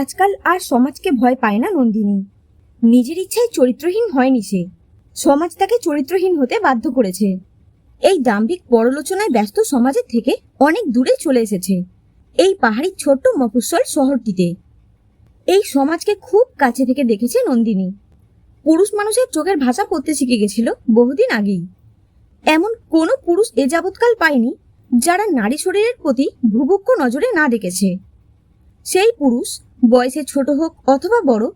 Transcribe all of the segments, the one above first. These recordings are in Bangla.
আজকাল আর সমাজকে ভয় পায় না নন্দিনী। নিজের ইচ্ছায় চরিত্রহীন হয়নি সে। সমাজ তাকে চরিত্রহীন হতে বাধ্য করেছে। এই দাম্ভিক পরলোচনায় ব্যস্ত সমাজের থেকে অনেক দূরে চলে এসেছে। এই পাহাড়ি ছোট্ট মফস্বল শহরটিতে। এই সমাজকে খুব কাছে থেকে দেখেছে নন্দিনী। পুরুষ মানুষের চোখের ভাষা পড়তে শিখে গেছিল বহুদিন আগেই। এমন কোনো পুরুষ এ যাবৎকাল পায়নি যারা নারী শরীরের প্রতি ভুভুক্ষ নজরে না দেখেছে। সেই পুরুষ বয়সে ছোট হোক অথবা বড়,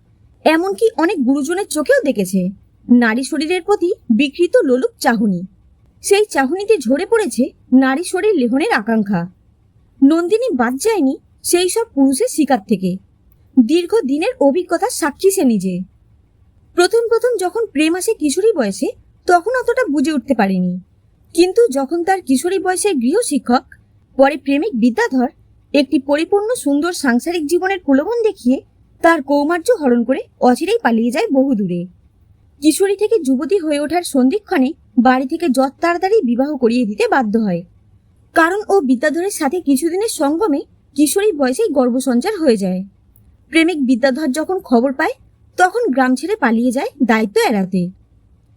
এমনকি অনেক গুরুজনের চোখেও দেখেছে। নারী শরীরের প্রতি বিকৃত লোলুপ চাহনি। সেই চাহনিতে ঝরে পড়েছে নারী শরীর লেহনের আকাঙ্ক্ষা। নন্দিনী বাদ যায়নি সেই সব পুরুষের শিকার থেকে। দীর্ঘ দিনের অভিজ্ঞতার সাক্ষী সে নিজে। প্রথম প্রথম যখন প্রেম আসে কিশোরী বয়সে, তখন অতটা বুঝে উঠতে পারেনি। কিন্তু যখন তার কিশোরী বয়সের গৃহশিক্ষক, পরে প্রেমিক বিদ্যাধর একটি পরিপূর্ণ সুন্দর সাংসারিক জীবনের প্রলোভন দেখিয়ে তার কৌমার্য হরণ করে অচিরেই পালিয়ে যায় বহু দূরে কিশোরী থেকে যুবতী হয়ে ওঠার সন্ধিক্ষণে বাড়ি থেকে যত তাড়াতাড়ি বিবাহ করিয়ে দিতে বাধ্য হয়। কারণ ও বিদ্যাধরের সাথে কিছুদিনের সঙ্গমে কিশোরী বয়সেই গর্ভসঞ্চার হয়ে যায়। প্রেমিক বিদ্যাধর যখন খবর পায়, তখন গ্রাম ছেড়ে পালিয়ে যায় দায়িত্ব এড়াতে।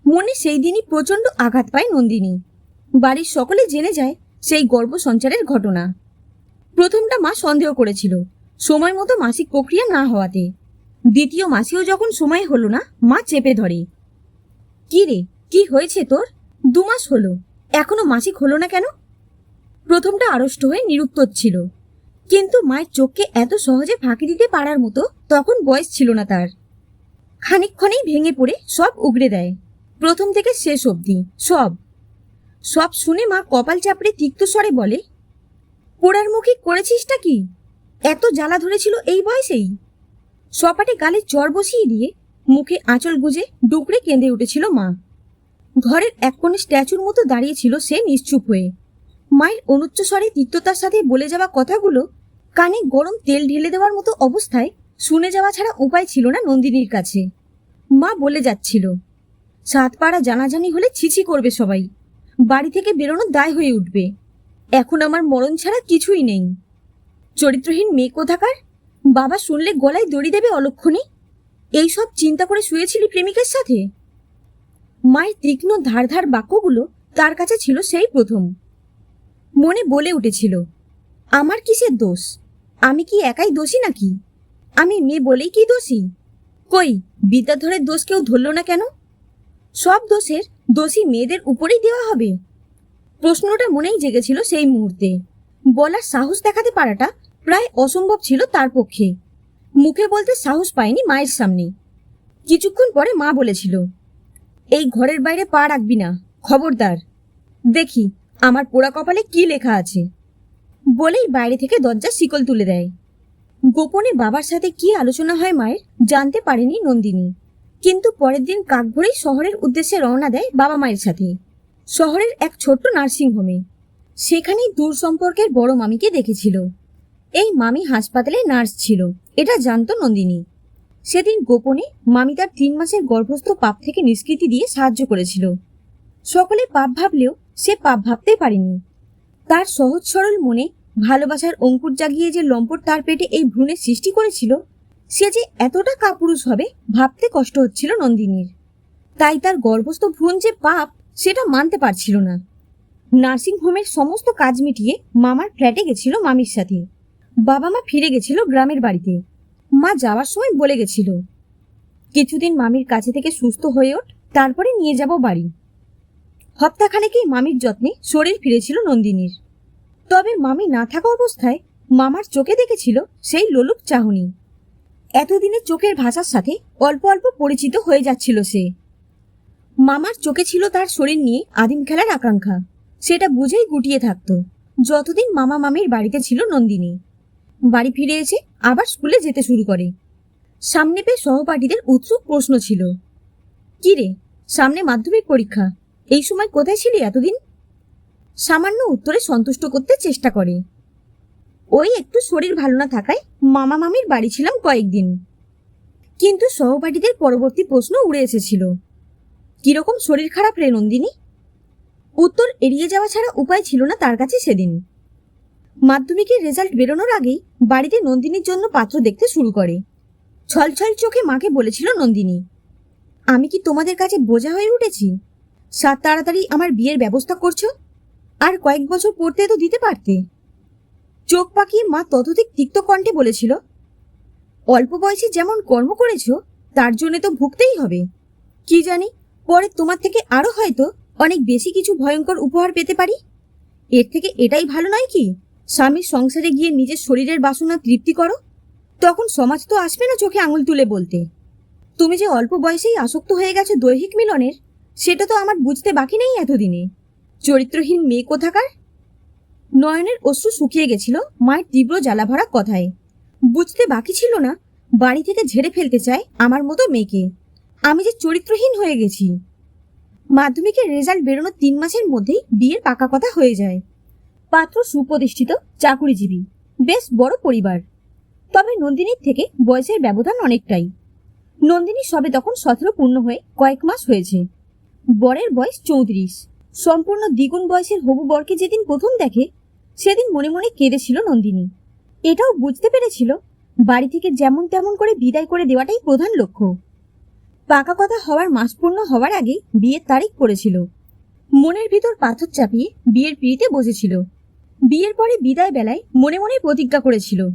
মনে সেই দিনই প্রচণ্ড আঘাত পায় নন্দিনী। বাড়ির সকলে জেনে যায় সেই গর্ভসঞ্চারের ঘটনা। প্রথমটা মা সন্দেহ করেছিল, সময় মতো মাসিক প্রক্রিয়া না হওয়াতে। দ্বিতীয় মাসেও যখন সময় হলো না, মা চেপে ধরে। কি রে, কি হয়েছে তোর? দু মাস হলো, এখনও মাসিক হলো না কেন? প্রথমটা আড়ষ্ট হয়ে নিরুত্তর ছিল। কিন্তু মায়ের চোখকে এত সহজে ফাঁকি দিতে পারার মতো তখন বয়স ছিল না তার। খানিকক্ষণেই ভেঙে পড়ে, সব উগড়ে দেয়। প্রথম থেকে শেষ অবধি, সব। সব শুনে মা কপাল চাপড়ে তিক্ত স্বরে বলে পোড়ার মুখে করেছিসটা কি? এত জ্বালা ধরেছিল এই বয়সেই? সপাটে গালে চর বসিয়ে দিয়ে মুখে আঁচল গুজে ডুকরে কেঁদে উঠেছিল মা। ঘরের এক কোণে স্ট্যাচুর মতো দাঁড়িয়েছিল সে নিশ্চুপ হয়ে। মায়ের অনুচ্চ স্বরে তিক্ততার সাথে বলে যাওয়া কথাগুলো কানে গরম তেল ঢেলে দেওয়ার মতো অবস্থায় শুনে যাওয়া ছাড়া উপায় ছিল না নন্দিনীর কাছে। মা বলে যাচ্ছিল সাত পাড়া জানাজানি হলে ছিছি করবে সবাই। বাড়ি থেকে বেরোনোর দায় হয়ে উঠবে। এখন আমার মরণ ছাড়া কিছুই নেই। চরিত্রহীন মেয়ে কোথাকার? বাবা শুনলে গলায় দড়ি দেবে অলক্ষণে? এইসব চিন্তা করে শুয়েছিলি প্রেমিকের সাথে? মায়ের তীক্ষ্ণ ধার ধার বাক্যগুলো তার কাছে ছিল সেই প্রথম। মনে বলে উঠেছিল, আমার কিসের দোষ? আমি কি একাই দোষী নাকি? আমি মেয়ে বলেই কি দোষী? কই, বিদ্যাধরের দোষ কেউ ধরল না কেন? সব দোষের দোষী মেয়েদের উপরেই দেওয়া হবে। প্রশ্নটা মনেই জেগেছিল সেই মুহূর্তে। বলার সাহস দেখাতে পারাটা প্রায় অসম্ভব ছিল তার পক্ষে। মুখে বলতে সাহস পায়নি মায়ের সামনে। কিছুক্ষণ পরে মা বলেছিল, এই ঘরের বাইরে পা রাখবি না, খবরদার। দেখি আমার পোড়া কপালে কি লেখা আছে। বলেই বাইরে থেকে দরজা শিকল তুলে দেয়। গোপনে বাবার সাথে কি আলোচনা হয় মায়ের জানতে পারেনি নন্দিনী। কিন্তু পরের দিন কাক ভোরেই শহরের উদ্দেশ্যে রওনা দেয় বাবা মায়ের সাথে। শহরের এক ছোট্ট নার্সিংহোমে। সেখানেই দূর সম্পর্কের বড় মামিকে দেখেছিল। এই মামি হাসপাতালে নার্স ছিল, এটা জানতো নন্দিনী। সেদিন গোপনে মামি তার তিন মাসের গর্ভস্থ পাপ থেকে নিষ্কৃতি দিয়ে সাহায্য করেছিল। সকলে পাপ ভাবলেও সে পাপ ভাবতে পারেনি। তার সহজ সরল মনে ভালোবাসার অঙ্কুর জাগিয়ে যে লম্পট তার পেটে এই ভ্রূণের সৃষ্টি করেছিল, সে যে এতটা কাপুরুষ হবে ভাবতে কষ্ট হচ্ছিল নন্দিনীর। তাই তার গর্ভস্থ ভ্রূণ যে পাপ সেটা মানতে পারছিল না। নার্সিং হোমের সমস্ত কাজ মিটিয়ে মামার ফ্ল্যাটে গেছিল মামির সাথে। বাবা মা ফিরে গেছিল গ্রামের বাড়িতে। মা যাওয়ার সময় বলে গেছিল, কিছুদিন মামির কাছে থেকে সুস্থ হয়ে ওঠ, তারপরে নিয়ে যাব বাড়ি। হপ্তাখানেকেই মামির যত্নে শরীর ফিরেছিল নন্দিনীর। তবে মামি না থাকা অবস্থায় মামার চোখে দেখেছিল সেই লোলুপ চাহনি। এতদিনে চোখের ভাষার সাথে অল্প অল্প পরিচিত হয়ে যাচ্ছিল সে। মামার চোখে ছিল তার শরীর নিয়ে আদিম খেলার আকাঙ্ক্ষা। সেটা বুঝেই গুটিয়ে থাকত। যতদিন মামা মামির বাড়িতে ছিল নন্দিনী। বাড়ি ফিরে এসে আবার স্কুলে যেতে শুরু করে। সামনে পেয়ে সহপাঠীদের উৎসুক প্রশ্ন ছিল, কি রে, সামনে মাধ্যমিক পরীক্ষা, এই সময় কোথায় ছিলি এতদিন? সামান্য উত্তরে সন্তুষ্ট করতে চেষ্টা করে। ওই একটু শরীর ভালো না থাকায় মামা মামির বাড়ি ছিলাম কয়েকদিন। কিন্তু সহপাঠীদের পরবর্তী প্রশ্ন উড়ে এসেছিল কীরকম শরীর খারাপ রে নন্দিনী? উত্তর এড়িয়ে যাওয়া ছাড়া উপায় ছিল না তার কাছে সেদিন। মাধ্যমিকের রেজাল্ট বেরোনোর আগেই বাড়িতে নন্দিনীর জন্য পাত্র দেখতে শুরু করে। ছলছল চোখে মাকে বলেছিল নন্দিনী, আমি কি তোমাদের কাছে বোঝা হয়ে উঠেছি? সাত তাড়াতাড়ি আমার বিয়ের ব্যবস্থা করছ? আর কয়েক বছর পড়তে তো দিতে পারতে? চোখ পাকিয়ে মা ততোধিক তিক্ত কণ্ঠে বলেছিল, অল্প বয়সে যেমন কর্ম করেছ, তার জন্য তো ভুগতেই হবে। কি জানি পরে তোমার থেকে আরও হয়তো অনেক বেশি কিছু ভয়ঙ্কর উপহার পেতে পারি? এর থেকে এটাই ভালো নয় কি? স্বামীর সংসারে গিয়ে নিজের শরীরের বাসনা তৃপ্তি করো? তখন সমাজ তো আসবে না চোখে আঙুল তুলে বলতে। তুমি যে অল্প বয়সেই আসক্ত হয়ে গেছো দৈহিক মিলনের, সেটা তো আমার বুঝতে বাকি নেই এতদিনে। চরিত্রহীন মেয়ে কোথাকার? নয়নের অশ্রু শুকিয়ে গেছিল, মায়ের তীব্র জ্বালাভরা কথায়। বুঝতে বাকি ছিল না, বাড়ি থেকে ঝেড়ে ফেলতে চায় আমার মতো মেয়েকে। আমি যে চরিত্রহীন হয়ে গেছি। মাধ্যমিকের রেজাল্ট বেরোনোর তিন মাসের মধ্যেই বিয়ের পাকা কথা হয়ে যায়। পাত্র সুপ্রতিষ্ঠিত, চাকুরিজীবী, বেশ বড় পরিবার। তবে নন্দিনীর থেকে বয়সের ব্যবধান অনেকটাই। নন্দিনী সবে তখন সতেরো পূর্ণ হয়ে কয়েক মাস হয়েছে। বরের বয়স চৌত্রিশ। সম্পূর্ণ দ্বিগুণ বয়সের হবু বরকে যেদিন প্রথম দেখে, সেদিন মনে মনে কেঁদেছিল নন্দিনী। এটাও বুঝতে পেরেছিল, বাড়ি থেকে যেমন তেমন করে বিদায় করে দেওয়াটাই প্রধান লক্ষ্য। পাকা কথা হওয়ার মাস পূর্ণ হওয়ার আগে বিয়ের তারিখ পড়েছিল। মনের ভিতর পাথর চাপিয়ে বিয়ের পিড়িতে বসেছিল। বিয়ের পরে বিদায় বেলায় মনে মনে প্রতিজ্ঞা করেছিল।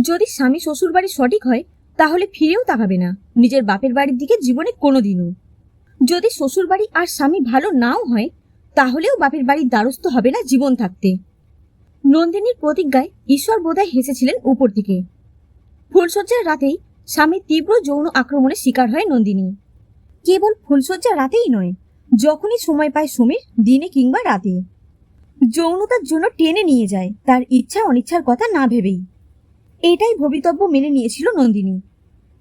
যদি স্বামী শ্বশুর বাড়ি সঠিক হয়, তাহলে ফিরেও তাকাবে না। নিজের বাপের বাড়ির দিকে জীবনে কোনোদিনও। যদি শ্বশুর বাড়ি আর স্বামী ভালো নাও হয়, তাহলেও বাপের বাড়ির দ্বারস্থ হবে না জীবন থাকতে। নন্দিনীর প্রতিজ্ঞায় ঈশ্বর বোধহয় হেসেছিলেন উপর থেকে ফুলশয্যার রাতেই স্বামীর তীব্র যৌন আক্রমণের শিকার হয় নন্দিনী। কেবল ফুলশয্যার রাতেই নয়, যখনই সময় পায় সমীর, দিনে কিংবা রাতে। যৌনতার জন্য টেনে নিয়ে যায়, তার ইচ্ছা অনিচ্ছার কথা না ভেবেই। এটাই ভবিতব্য মেনে নিয়েছিল নন্দিনী।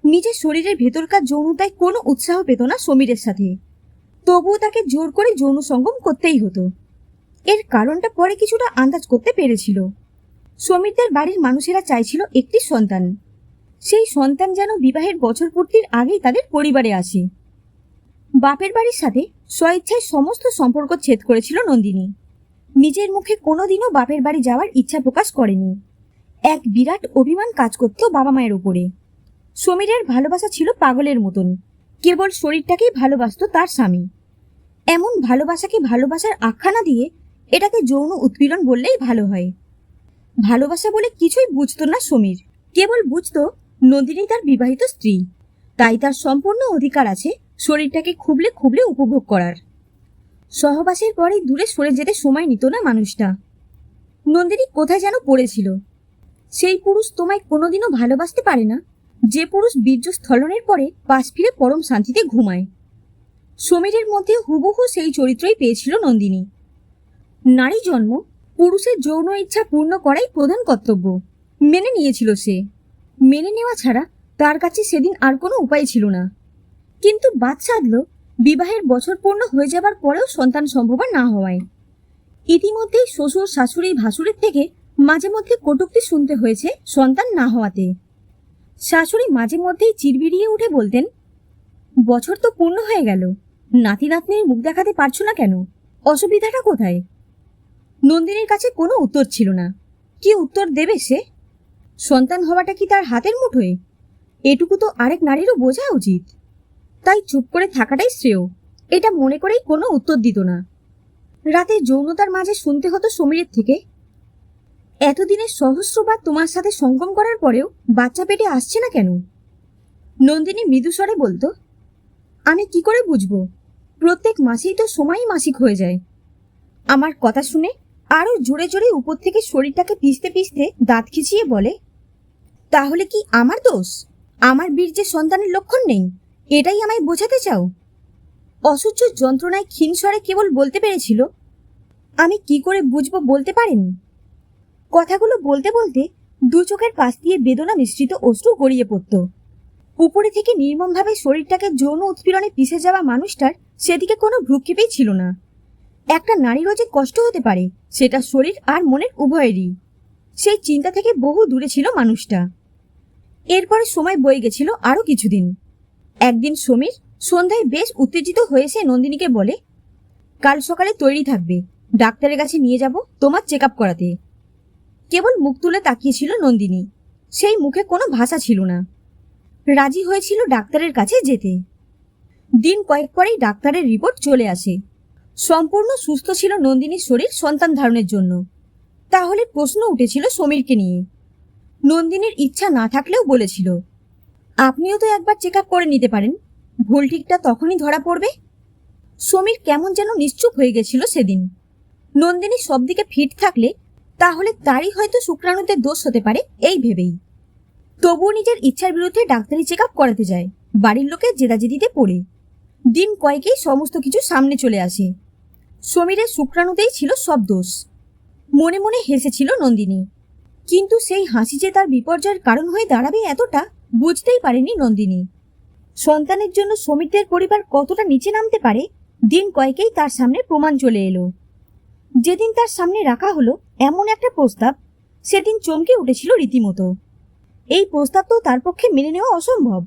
নিজের শরীরের ভেতরকার যৌনতায় কোনো উৎসাহ পেত না সমীরের সাথে। তবুও তাকে জোর করে যৌন সঙ্গম করতেই হতো। এর কারণটা পরে কিছুটা আন্দাজ করতে পেরেছিল। সমীরদের বাড়ির মানুষেরা চাইছিল একটি সন্তান। সেই সন্তান যেন বিবাহের বছর পূর্তির আগেই তাদের পরিবারে আসে। বাপের বাড়ির সাথে স্বইচ্ছায় সমস্ত সম্পর্ক ছেদ করেছিল নন্দিনী। নিজের মুখে কোনোদিনও বাপের বাড়ি যাওয়ার ইচ্ছা প্রকাশ করেনি। এক বিরাট অভিমান কাজ করত বাবা মায়ের উপরে। সমীরের ভালোবাসা ছিল পাগলের মতন। কেবল শরীরটাকেই ভালোবাসত তার স্বামী। এমন ভালোবাসাকে ভালোবাসার আখ্যা না দিয়ে এটাকে যৌন উৎপীড়ন বললেই ভালো হয়। ভালোবাসা বলে কিছুই বুঝতো না সমীর। কেবল বুঝতো নন্দিনী তার বিবাহিত স্ত্রী। তাই তার সম্পূর্ণ অধিকার আছে শরীরটাকে খুবলে খুবলে উপভোগ করার। সহবাসের পরেই দূরে সরে যেতে সময় নিত না মানুষটা। নন্দিনী কোথায় যেন পড়েছিল। সেই পুরুষ তোমায় কোনোদিনও ভালোবাসতে পারে না। যে পুরুষ বীর্য স্থলনের পরে পাশ ফিরে পরম শান্তিতে ঘুমায়। সমীরের মধ্যে হুবহু সেই চরিত্রই পেয়েছিল নন্দিনী। নারী জন্ম, পুরুষের যৌন ইচ্ছা পূর্ণ করাই প্রধান কর্তব্য। মেনে নিয়েছিল সে। মেনে নেওয়া ছাড়া তার কাছে সেদিন আর কোনো উপায় ছিল না। কিন্তু বাচ্চা আদলো বিবাহের বছর পূর্ণ হয়ে যাবার পরেও সন্তান সম্ভব না হওয়ায়। ইতিমধ্যেই শ্বশুর, শাশুড়ি, ভাসুরের থেকে মাঝে মধ্যে কটুক্তি শুনতে হয়েছে সন্তান না হওয়াতে। শাশুড়ি মাঝে মধ্যেই চিরবিড়িয়ে উঠে বলতেন, বছর তো পূর্ণ হয়ে গেল, নাতি নাতনির মুখ দেখাতে পারছ না কেন? অসুবিধাটা কোথায়? নন্দিনীর কাছে কোনো উত্তর ছিল না। কি উত্তর দেবে সে? সন্তান হওয়াটা কি তার হাতের মুঠোয়? এটুকু তো আরেক নারীরও বোঝা উচিত। তাই চুপ করে থাকাটাই শ্রেয়। এটা মনে করেই কোনো উত্তর দিত না। রাতে যৌনতার মাঝে শুনতে হতো সমীরের থেকে। এতদিনের সহস্রবার তোমার সাথে সঙ্গম করার পরেও বাচ্চা পেটে আসছে না কেন? নন্দিনী মৃদুস্বরে বলতো, আমি কি করে বুঝব? প্রত্যেক মাসেই তো সময়ই মাসিক হয়ে যায়। আমার কথা শুনে আরও জোরে জোরে উপর থেকে শরীরটাকে পিষতে পিষতে দাঁত খিচিয়ে বলে, তাহলে কি আমার দোষ? আমার বীর্যে সন্তানের লক্ষণ নেই, এটাই আমায় বোঝাতে চাও? অসহ্য যন্ত্রণায় ক্ষীণস্বরে কেবল বলতে পেরেছিল, আমি কি করে বুঝব বলতে পারেন? কথাগুলো বলতে বলতে দু চোখের পাশ দিয়ে বেদনা মিশ্রিত অশ্রু গড়িয়ে পড়ত। উপরে থেকে নির্মমভাবে শরীরটাকে যৌন উৎপীড়নে পিষে যাওয়া মানুষটার সেদিকে কোনো ভ্রুক্ষেপেই ছিল না। একটা নারীরও যে কষ্ট হতে পারে, সেটা শরীর আর মনের উভয়েরই। সেই চিন্তা থেকে বহু দূরে ছিল মানুষটা। এরপরে সময় বয়ে গেছিল আরও কিছুদিন। একদিন সমীর সন্ধ্যায় বেশ উত্তেজিত হয়ে সে নন্দিনীকে বলে, কাল সকালে তৈরি থাকবে, ডাক্তারের কাছে নিয়ে যাব তোমার চেক আপ করাতে। কেবল মুখ তুলে তাকিয়েছিল নন্দিনী। সেই মুখে কোনো ভাষা ছিল না। রাজি হয়েছিল ডাক্তারের কাছে যেতে। দিন কয়েক পরেই ডাক্তারের রিপোর্ট চলে আসে। সম্পূর্ণ সুস্থ ছিল নন্দিনীর শরীর সন্তান ধারণের জন্য। তাহলে প্রশ্ন উঠেছিল সমীরকে নিয়ে। নন্দিনীর ইচ্ছা না থাকলেও বলেছিল, আপনিও তো একবার চেক করে নিতে পারেন। ভুল ঠিকটা তখনই ধরা পড়বে। সমীর কেমন যেন নিশ্চুপ হয়ে গেছিল সেদিন। নন্দিনী সবদিকে ফিট থাকলে তাহলে তারই হয়তো শুক্রাণুতে দোষ হতে পারে, এই ভেবেই। তবুও নিজের ইচ্ছার বিরুদ্ধে ডাক্তারি চেক করাতে যায়, বাড়ির লোকের জেদাজেদিতে পড়ে। দিন কয়েকেই সমস্ত কিছু সামনে চলে আসে। সমীরের শুক্রাণুতেই ছিল সব দোষ। মনে মনে হেসেছিল নন্দিনী। কিন্তু সেই হাসি যে তার বিপর্যয়ের কারণ হয়ে দাঁড়াবে এতটা বুঝতেই পারেনি নন্দিনী। সন্তানের জন্য সমীরদের পরিবার কতটা নিচে নামতে পারে, দিন কয়েকেই তার সামনে প্রমাণ চলে এলো। যেদিন তার সামনে রাখা হলো এমন একটা প্রস্তাব, সেদিন চমকে উঠেছিল রীতিমতো। এই প্রস্তাব তো তার পক্ষে মেনে নেওয়া অসম্ভব।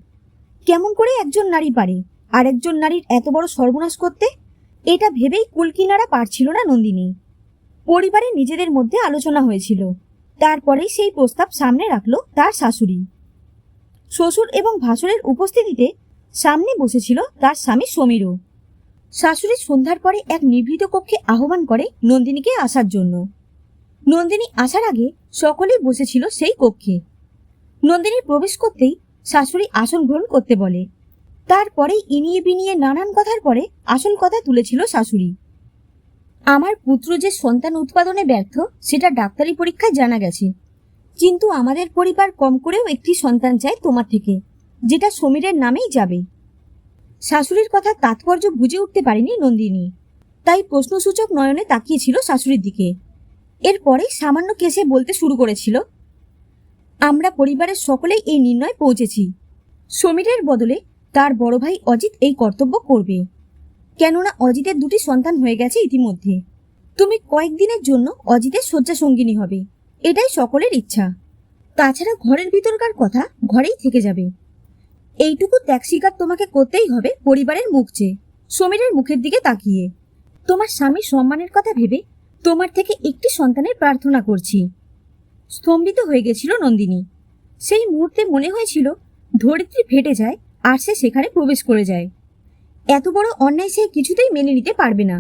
কেমন করে একজন নারী পারে, আর একজন নারীর এত বড় সর্বনাশ করতে এটা ভেবেই কুলকিনারা পারছিল না নন্দিনী। পরিবারে নিজেদের মধ্যে আলোচনা হয়েছিল। তারপরেই সেই প্রস্তাব সামনে রাখল তার শাশুড়ি। শ্বশুর এবং ভাসুরের উপস্থিতিতে সামনে বসেছিল তার স্বামী সমীরও। শাশুড়ি সন্ধ্যার পরে এক নিভৃত কক্ষে আহ্বান করে নন্দিনীকে আসার জন্য। নন্দিনী আসার আগে সকলেই বসেছিল সেই কক্ষে। নন্দিনী প্রবেশ করতেই শাশুড়ি আসন গ্রহণ করতে বলে। তারপরেই ইনিয়ে বিনিয়ে নানান কথার পরে আসল কথা তুলেছিল শাশুড়ি। আমার পুত্র যে সন্তান উৎপাদনে ব্যর্থ, সেটা ডাক্তারি পরীক্ষায় জানা গেছে। কিন্তু আমাদের পরিবার কম করেও একটি সন্তান চায় তোমার থেকে, যেটা সমীরের নামেই যাবে। শাশুড়ির কথা তাৎপর্য বুঝে উঠতে পারেনি নন্দিনী। তাই প্রশ্নসূচক নয়নে তাকিয়েছিল শাশুড়ির দিকে। এরপরে সামান্য কেসে বলতে শুরু করেছিল, আমরা পরিবারের সকলেই এই নির্ণয় পৌঁছেছি। সমীরের বদলে তার বড় ভাই অজিত এই কর্তব্য করবে। কেননা অজিতের দুটি সন্তান হয়ে গেছে ইতিমধ্যে। তুমি কয়েকদিনের জন্য অজিতের শয্যা সঙ্গিনী হবে। এটাই সকলের ইচ্ছা। তাছাড়া ঘরের ভিতরকার কথা ঘরেই থেকে যাবে। এইটুকু ত্যাগ স্বীকার তোমাকে করতেই হবে পরিবারের মুখ চেয়ে, সমীরের মুখের দিকে তাকিয়ে। তোমার স্বামীর সম্মানের কথা ভেবে তোমার থেকে একটি সন্তানের প্রার্থনা করছি। স্তম্ভিত হয়ে গেছিল নন্দিনী। সেই মুহূর্তে মনে হয়েছিল ধরিত্রী ফেটে যায় আর সে সেখানে প্রবেশ করে যায়। এত বড় অন্যায় সে কিছুতেই মেনে নিতে পারবে না।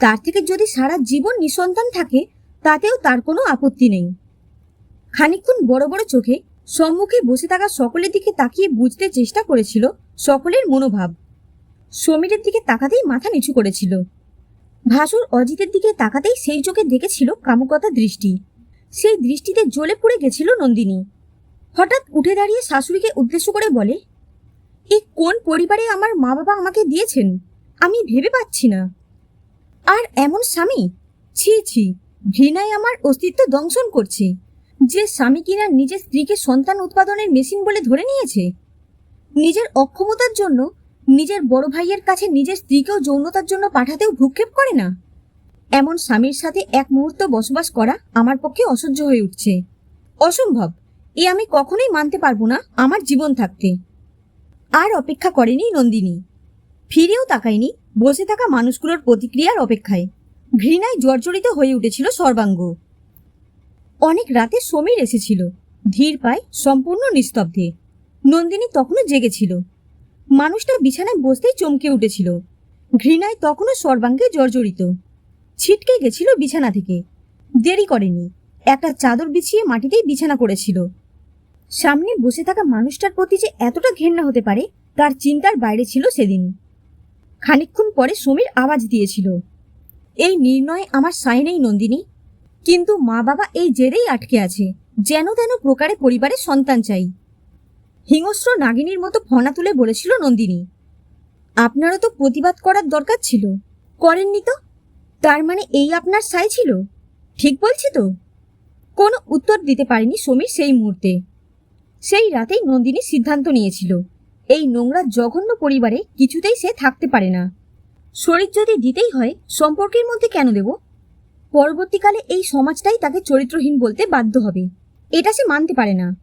তার থেকে যদি সারা জীবন নিঃসন্তান থাকে, তাতেও তার কোনো আপত্তি নেই। খানিকক্ষণ বড় বড় চোখে, সম্মুখে বসে থাকা সকলের দিকে তাকিয়ে বুঝতে চেষ্টা করেছিল সকলের মনোভাব। সমীরের দিকে তাকাতেই মাথা নিচু করেছিল। ভাসুর অজিতের দিকে তাকাতেই সেই চোখে দেখেছিল কামুকতা দৃষ্টি। সেই দৃষ্টিতে জ্বলে পড়ে গেছিল নন্দিনী। হঠাৎ উঠে দাঁড়িয়ে শাশুড়িকে উদ্দেশ্য করে বলে এ কোন পরিবারে আমার মা বাবা আমাকে দিয়েছেন, আমি ভেবে পাচ্ছি না। আর এমন স্বামী? ছি ছি, ঘৃণায় আমার অস্তিত্ব দংশন করছে। যে স্বামী কিনা নিজের স্ত্রীকে সন্তান উৎপাদনের মেশিন বলে ধরে নিয়েছে। নিজের অক্ষমতার জন্য, নিজের বড় ভাইয়ের কাছে নিজের স্ত্রীকেও যৌনতার জন্য পাঠাতেও ভ্রুক্ষেপ করে না। এমন স্বামীর সাথে এক মুহূর্ত বসবাস করা আমার পক্ষে অসহ্য হয়ে উঠছে। অসম্ভব, এ আমি কখনোই মানতে পারব না আমার জীবন থাকতে। আর অপেক্ষা করেনি নন্দিনী। ফিরেও তাকায়নি, বসে থাকা মানুষগুলোর প্রতিক্রিয়ার অপেক্ষায়। ঘৃণায় জর্জরিত হয়ে উঠেছিল সর্বাঙ্গ। অনেক রাতে সমীর এসেছিল, ধীর পায়, সম্পূর্ণ নিস্তব্ধে। নন্দিনী তখনও জেগেছিল। মানুষটা বিছানায় বসতেই চমকে উঠেছিল। ঘৃণায় তখনও সর্বাঙ্গে জর্জরিত। ছিটকে গেছিল বিছানা থেকে। দেরি করেনি, একটা চাদর বিছিয়ে মাটিতেই বিছানা করেছিল। সামনে বসে থাকা মানুষটার প্রতি যে এতটা ঘেন্না হতে পারে, তার চিন্তার বাইরে ছিল সেদিন। খানিকক্ষণ পরে সমীর আওয়াজ দিয়েছিল, এই নির্ণয়ে আমার সাই নেই নন্দিনী, কিন্তু মা বাবা এই জেরেই আটকে আছে, যেন তেন প্রকারে পরিবারের সন্তান চাই। হিংস্র নাগিনীর মতো ফনা তুলে বলেছিল নন্দিনী, আপনারও তো প্রতিবাদ করার দরকার ছিল, করেননি তো? তার মানে এই আপনার সাই ছিল? ঠিক বলছি তো? কোনো উত্তর দিতে পারেনি সমীর সেই মুহূর্তে। সেই রাতেই নন্দিনী সিদ্ধান্ত নিয়েছিল। এই নোংরা জঘন্য পরিবারে কিছুতেই সে থাকতে পারে না। শরীর যদি দিতেই হয়, সম্পর্কের মধ্যে কেন দেব? পরবর্তীকালে এই সমাজটাই তাকে চরিত্রহীন বলতে বাধ্য হবে। এটা সে মানতে পারে না।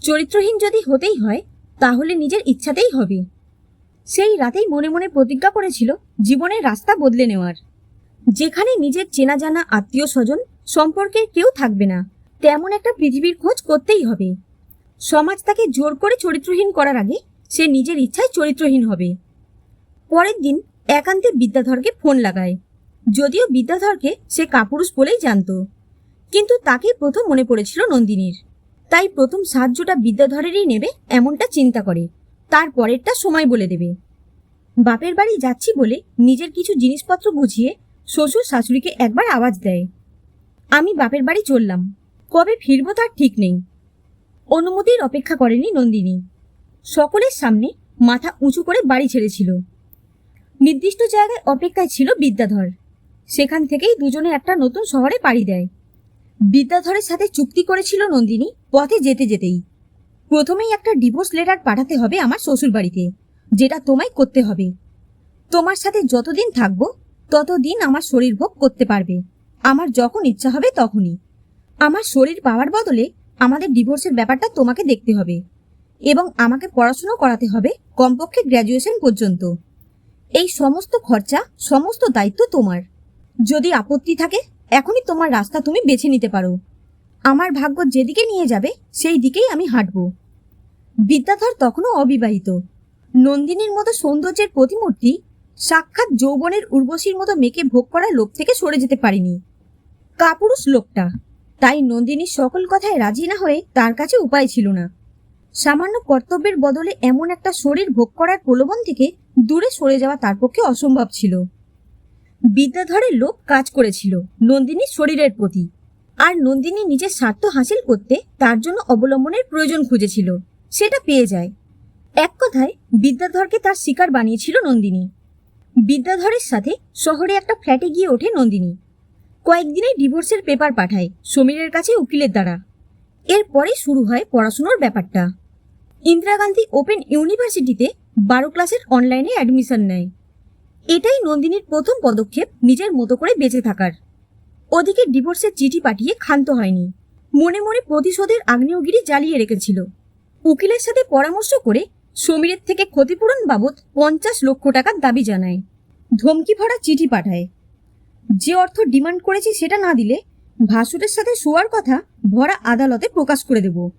চরিত্রহীন যদি হতেই হয়, তাহলে নিজের ইচ্ছাতেই হবে। সেই রাতেই মনে মনে প্রতিজ্ঞা করেছিল জীবনের রাস্তা বদলে নেওয়ার। যেখানে নিজের চেনা জানা আত্মীয় স্বজন, সম্পর্কের কেউ থাকবে না, তেমন একটা পৃথিবীর খোঁজ করতেই হবে। সমাজ তাকে জোর করে চরিত্রহীন করার আগে সে নিজের ইচ্ছায় চরিত্রহীন হবে। পরের দিন একান্তে বিদ্যাধরকে ফোন লাগায়। যদিও বিদ্যাধরকে সে কাপুরুষ বলেই জানতো। কিন্তু তাকেই প্রথম মনে পড়েছিল নন্দিনীর। তাই প্রথম সাহায্যটা বিদ্যাধরেরই নেবে এমনটা চিন্তা করে। তার পরেরটা সময় বলে দেবে। বাপের বাড়ি যাচ্ছি বলে নিজের কিছু জিনিসপত্র বুঝিয়ে শ্বশুর শাশুড়িকে একবার আওয়াজ দেয়। আমি বাপের বাড়ি চললাম। কবে ফিরবো তার ঠিক নেই। অনুমতির অপেক্ষা করেনি নন্দিনী। সকলের সামনে মাথা উঁচু করে বাড়ি ছেড়েছিল। নির্দিষ্ট জায়গায় অপেক্ষায় ছিল বিদ্যাধর। সেখান থেকেই দুজনে একটা নতুন শহরে পাড়ি দেয়। বিদ্যাধরের সাথে চুক্তি করেছিল নন্দিনী পথে যেতে যেতেই। প্রথমেই একটা ডিভোর্স লেটার পাঠাতে হবে আমার শ্বশুর বাড়িতে যেটা তোমায় করতে হবে। তোমার সাথে যতদিন থাকব, ততদিন আমার শরীর ভোগ করতে পারবে। আমার যখন ইচ্ছা হবে তখনই। আমার শরীর পাওয়ার বদলে আমাদের ডিভোর্সের ব্যাপারটা তোমাকে দেখতে হবে এবং আমাকে পড়াশুনো করাতে হবে কমপক্ষে গ্র্যাজুয়েশন পর্যন্ত। এই সমস্ত খরচা, সমস্ত দায়িত্ব তোমার। যদি আপত্তি থাকে, এখনই তোমার রাস্তা তুমি বেছে নিতে পারো। আমার ভাগ্য যেদিকে নিয়ে যাবে, সেই দিকেই আমি হাঁটব। বিদ্যাধর তখনও অবিবাহিত। নন্দিনীর মতো সৌন্দর্যের প্রতিমূর্তি সাক্ষাৎ যৌবনের উর্বশীর মতো মেয়েকে ভোগ করার লোক থেকে সরে যেতে পারেনি। কাপুরুষ লোকটা। তাই নন্দিনীর সকল কথায় রাজি না হয়ে তার কাছে উপায় ছিল না। সামান্য কর্তব্যের বদলে এমন একটা শরীর ভোগ করার প্রলোভন থেকে দূরে সরে যাওয়া তার পক্ষে অসম্ভব ছিল। বিদ্যাধরের লোক কাজ করেছিল নন্দিনীর শরীরের প্রতি। আর নন্দিনী নিজের স্বার্থ হাসিল করতে তার জন্য অবলম্বনের প্রয়োজন খুঁজেছিল। সেটা পেয়ে যায়। এক কথায়, বিদ্যাধরকে তার শিকার বানিয়েছিল নন্দিনী। বিদ্যাধরের সাথে শহরে একটা ফ্ল্যাটে গিয়ে ওঠে নন্দিনী। কয়েকদিনে ডিভোর্সের পেপার পাঠায় সমীরের কাছে উকিলের দ্বারা। এরপরে শুরু হয় পড়াশুনোর ব্যাপারটা। ইন্দিরা গান্ধী ওপেন ইউনিভার্সিটিতে বারো ক্লাসের অনলাইনে অ্যাডমিশন নেয়। এটাই নন্দিনীর প্রথম পদক্ষেপ নিজের মতো করে বেঁচে থাকার। ওদিকে ডিভোর্সের চিঠি পাঠিয়ে ক্ষান্ত হয়নি। মনে মনে প্রতিশোধের আগ্নেয়গিরি জ্বালিয়ে রেখেছিল। উকিলের সাথে পরামর্শ করে সমীরের থেকে ক্ষতিপূরণ বাবদ পঞ্চাশ লক্ষ টাকার দাবি জানায়। ধমকি ভরা চিঠি পাঠায়। যে অর্থ ডিমান্ড করেছি সেটা না দিলে ভাসুরের সাথে শোয়ার কথা ভরা আদালতে প্রকাশ করে দেব।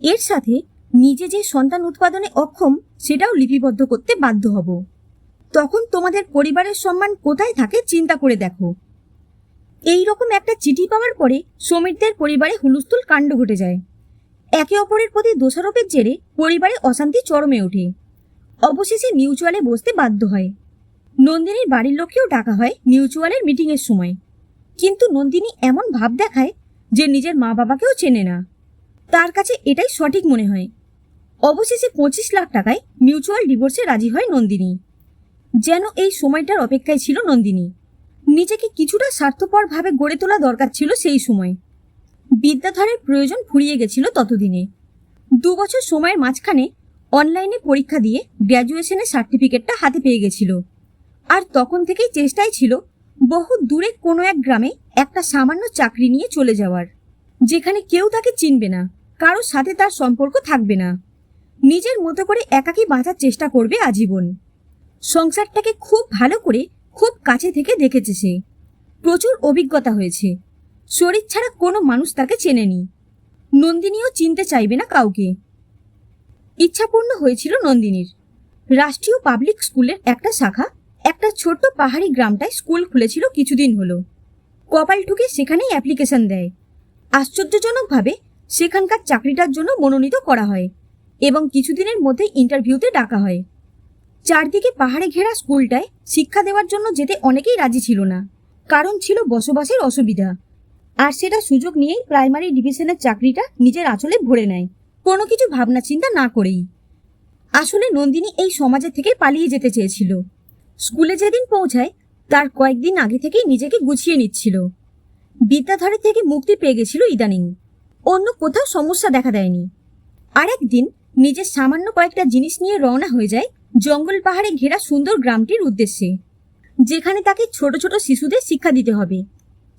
এর সাথে নিজে যে সন্তান উৎপাদনে অক্ষম, সেটাও লিপিবদ্ধ করতে বাধ্য হব। তখন তোমাদের পরিবারের সম্মান কোথায় থাকে চিন্তা করে দেখো। এই রকম একটা চিঠি পাওয়ার পরে সমীরদের পরিবারে হুলুস্থুল কাণ্ড ঘটে যায়। একে অপরের প্রতি দোষারোপের জেরে পরিবারে অশান্তি চরমে ওঠে। অবশেষে মিউচুয়ালে বসতে বাধ্য হয়। নন্দিনীর বাড়ির লোককেও ডাকা হয় মিউচুয়ালের মিটিংয়ের সময়। কিন্তু নন্দিনী এমন ভাব দেখায় যে নিজের মা বাবাকেও চেনে না। তার কাছে এটাই সঠিক মনে হয়। অবশেষে পঁচিশ লাখ টাকায় মিউচুয়াল ডিভোর্সে রাজি হয় নন্দিনী। যেন এই সময়টার অপেক্ষায় ছিল নন্দিনী। নিজেকে কিছুটা স্বার্থপরভাবে গড়ে তোলা দরকার ছিল সেই সময়। বিদ্যাধরের প্রয়োজন ফুরিয়ে গেছিল ততদিনে। দু বছর সময়ের মাঝখানে অনলাইনে পরীক্ষা দিয়ে গ্র্যাজুয়েশনের সার্টিফিকেটটা হাতে পেয়ে গেছিল। আর তখন থেকেই চেষ্টাই ছিল বহু দূরে কোনো এক গ্রামে একটা সামান্য চাকরি নিয়ে চলে যাওয়ার, যেখানে কেউ তাকে চিনবে না কারোর সাথে তার সম্পর্ক থাকবে না। নিজের মতো করে একাকী বাঁচার চেষ্টা করবে আজীবন। সংসারটাকে খুব ভালো করে খুব কাছে থেকে দেখেছে সে। প্রচুর অভিজ্ঞতা হয়েছে। শরীর ছাড়া কোনো মানুষ তাকে চেনেনি। নন্দিনীও চিনতে চাইবে না কাউকে। ইচ্ছাপূর্ণ হয়েছিল নন্দিনীর। রাষ্ট্রীয় পাবলিক স্কুলের একটা শাখা একটা ছোট্ট পাহাড়ি গ্রামটায় স্কুল খুলেছিল কিছুদিন হলো। কপাল ঠুকে সেখানেই অ্যাপ্লিকেশন দেয়। আশ্চর্যজনকভাবে সেখানকার চাকরিটার জন্য মনোনীত করা হয় এবং কিছুদিনের মধ্যে ইন্টারভিউতে ডাকা হয়। চারদিকে পাহাড়ে ঘেরা স্কুলটায় শিক্ষা দেওয়ার জন্য যেতে অনেকেই রাজি ছিল না। কারণ ছিল বসবাসের অসুবিধা। আর সেটা সুযোগ নিয়েই প্রাইমারি ডিভিশনের চাকরিটা নিজের আঁচলে ভরে নেয়। কোনো কিছু ভাবনা চিন্তা না করেই। আসলে নন্দিনী এই সমাজের থেকে পালিয়ে যেতে চেয়েছিল। স্কুলে যেদিন পৌঁছায়, তার কয়েকদিন আগে থেকেই নিজেকে গুছিয়ে নিচ্ছিল। বিদ্যাধরের থেকে মুক্তি পেয়ে গেছিল ইদানিং। অন্য কোথাও সমস্যা দেখা দেয়নি। আর একদিন নিজের সামান্য কয়েকটা জিনিস নিয়ে রওনা হয়ে যায় জঙ্গল পাহাড়ে ঘেরা সুন্দর গ্রামটির উদ্দেশ্যে, যেখানে তাকে ছোট ছোট শিশুদের শিক্ষা দিতে হবে।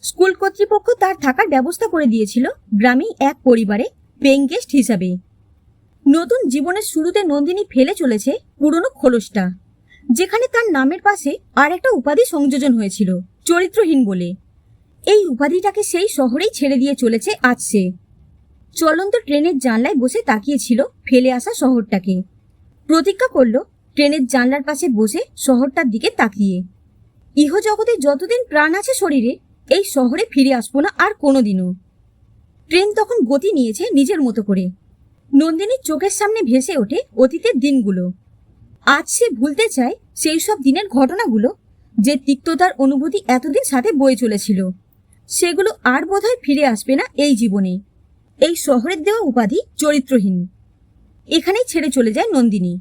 স্কুল কর্তৃপক্ষ তার থাকার ব্যবস্থা করে দিয়েছিল গ্রামেই এক পরিবারে পেইং গেস্ট হিসাবে। নতুন জীবনের শুরুতে নন্দিনী ফেলে চলেছে পুরনো খোলসটা। যেখানে তার নামের পাশে আর একটা উপাধি সংযোজন হয়েছিল, চরিত্রহীন বলে। এই উপাধিটাকে সেই শহরেই ছেড়ে দিয়ে চলেছে আজ সে। চলন্ত ট্রেনের জানলায় বসে তাকিয়েছিল ফেলে আসা শহরটাকে। প্রতিজ্ঞা করল, ট্রেনের জানলার পাশে বসে শহরটার দিকে তাকিয়ে। ইহজগতে যতদিন প্রাণ আছে শরীরে, এই শহরে ফিরে আসব না আর কোনোদিনও। ট্রেন তখন গতি নিয়েছে নিজের মতো করে। নন্দিনীর চোখের সামনে ভেসে ওঠে অতীতের দিনগুলো। আজ সে ভুলতে চায় সেই সব দিনের ঘটনাগুলো যে তিক্ততার অনুভূতি এতদিন সাথে বয়ে চলেছিল। সেগুলো আর বোধহয় ফিরে আসবে না এই জীবনে। এই শহরের দেওয়া উপাধি চরিত্রহীন। এখানেই ছেড়ে চলে যায় নন্দিনী।